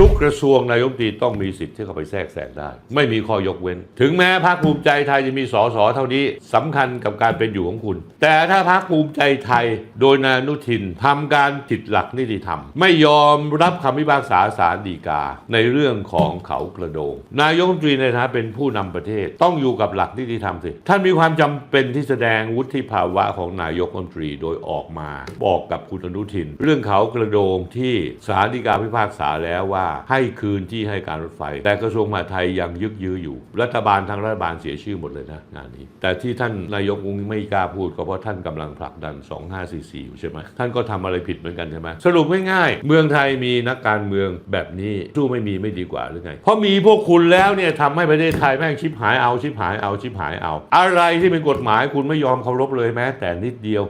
ทุกกระทรวงนายกตีต้องมีสิทธิ์ที่เข้าไปแทรกแซงได้ ไม่มีข้อยกเว้น ถึงแม้พรรคภูมิใจไทยจะมีสสเท่านี้สำคัญกับการเป็นอยู่ของคุณ แต่ถ้าพรรคภูมิใจไทยโดยนายนุทินทำการผิดหลักนิติธรรม ไม่ยอมรับคำพิพากษาศาลฎีกา ในเรื่องของเขากระโดง นายกรัฐมนตรีในฐานะเป็นผู้นำประเทศ ต้องอยู่กับหลักนิติธรรมสิท่านมีความจำเป็นที่แสดงวุฒิภาวะของนายกรัฐมนตรีโดยออกมา บอกกับคุณอนุทิน เรื่องเขากระโดงที่ศาลฎีกาพิพากษาแล้วว่าให้คืนที่ให้การรถไฟ แต่กระทรวงมหาดไทยยังยึกยื้ออยู่ รัฐบาลทางรัฐบาลเสียชื่อหมดเลยนะงานนี้ แต่ที่ท่านนายกอุ้งไม่กล้าพูดก็เพราะท่านกำลังผลักดัน 2544 อยู่ใช่ไหมท่านก็ทำอะไรผิดเหมือนกันใช่ไหมสรุปง่ายๆเมืองไทยมีนักการเมืองแบบนี้สู้ไม่มีไม่ดีกว่าหรือไงเพราะมีพวกคุณแล้วเนี่ยทำให้ประเทศไทยแม่งชิบหายเอาชิบหายเอาชิบหายเอา อะไรที่เป็นกฎหมายคุณไม่ยอมเคารพเลยแม้แต่นิดเดียว